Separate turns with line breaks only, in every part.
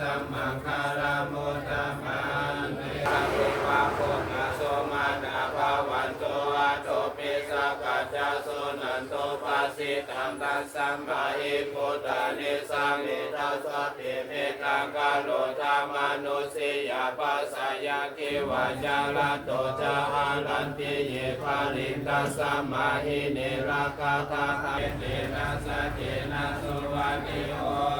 สัมมังคารามุตมันเตสัพพุปะโภคาโสมานาภาวันโตอาโตปิสักกัจจโสนันโตปัสสิตังตัสสัมมาหิพุทธานิสังนิทัสสติเมตังกาโลธรรมนุสิยาปัสสยาคิวาจาลโตจาหาลันติเยภารินตัสสัมมาหิเนราคาทาหะเตนะสะเจนะสุวันิโอ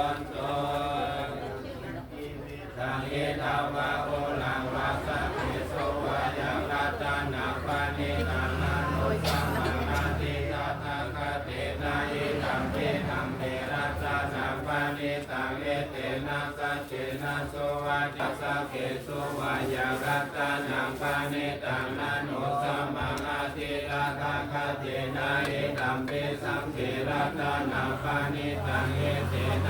ตังเอเตนะสัจเจนะโสวาจัสสะเกโสวายารัตนังปานิตังนาโนสัมมังอาทิตาตาคาเทนะเอตัมเปสังเกรัตนังปานิตังเอเตนะ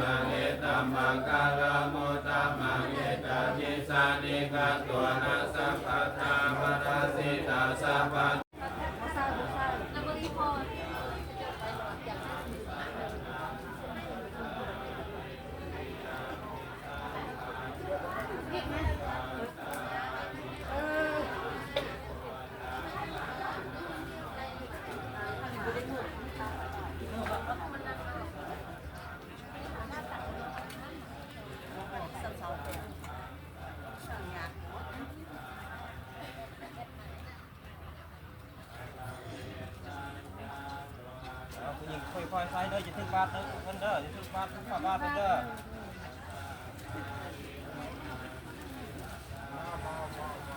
มังเอตัมมังกาลโมตัมมังเอตาทิสานิกาตัวนาสัพพะทามัสสิตาสัพพะ
แล้วก็รีพอร์ต
เอาผู้หญิง คอยๆใส่เด้ออย่าถึงบาดเด้อเพิ่นเด้ออย่าถึงบาดถึงบาดเพิ่นเด้อ
แ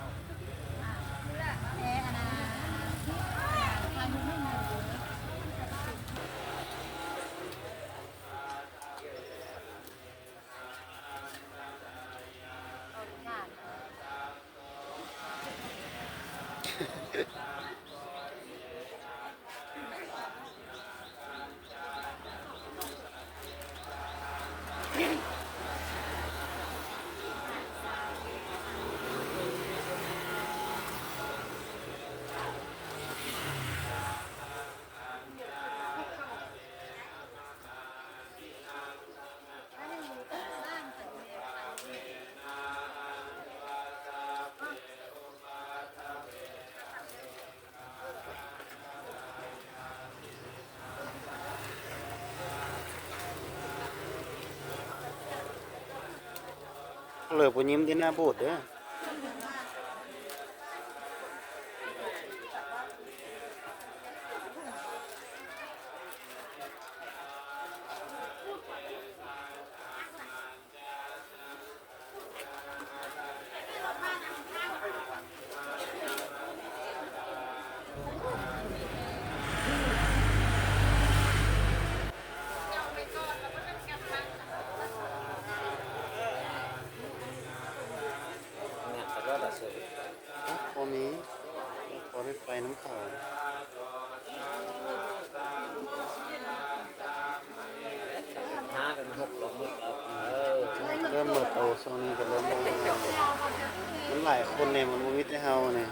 เลื
อผู้ยิ้มที่หน้าบูดเด้อ
เนี่ยแต่ว่าละเสย
พอมีพอได้ไปน้ำเขา
หากันหกลงมืดเอาเออ
เริ่ม เบิดโตโซนนี้ก็เริ่มบ่มันหลายคนเนี่ยมันบ่มีแต่เฮาเนี่ย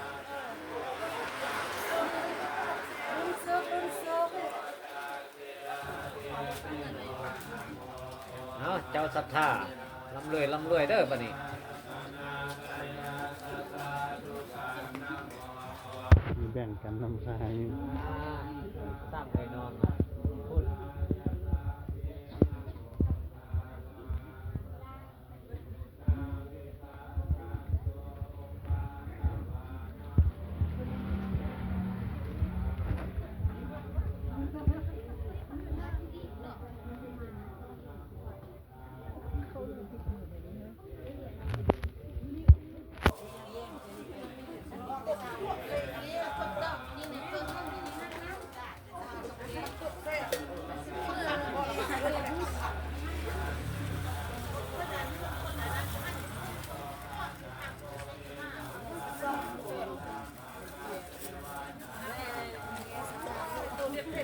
เอาเจ้าศรัทธาลำรวยลำรวยเด้อบัดนี้
มีแบ่งกันน้ำชาย
สร้างเลยนอน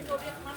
ตัว
เรียก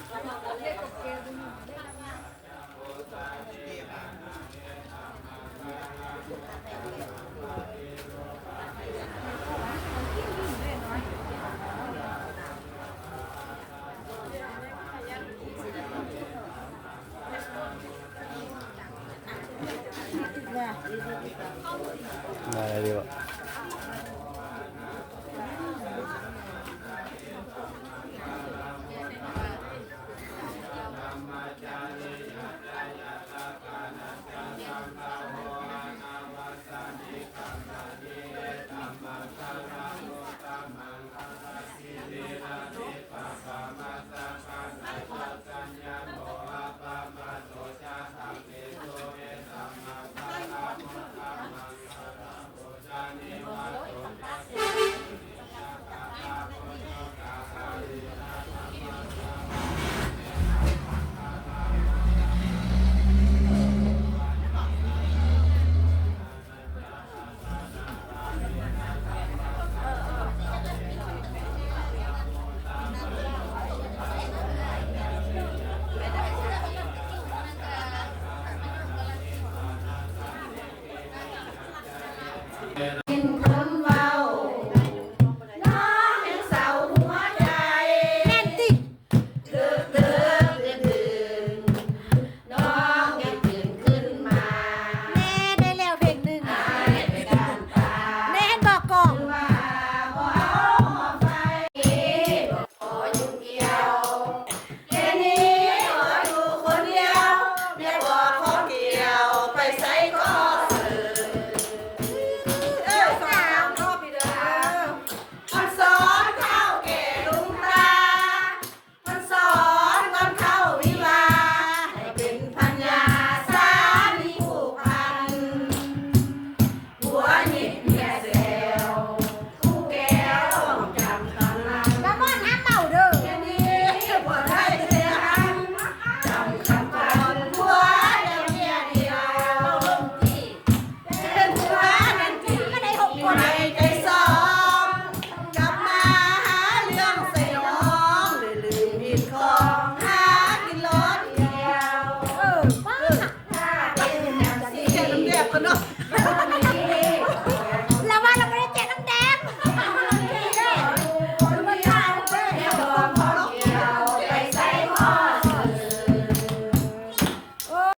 enough.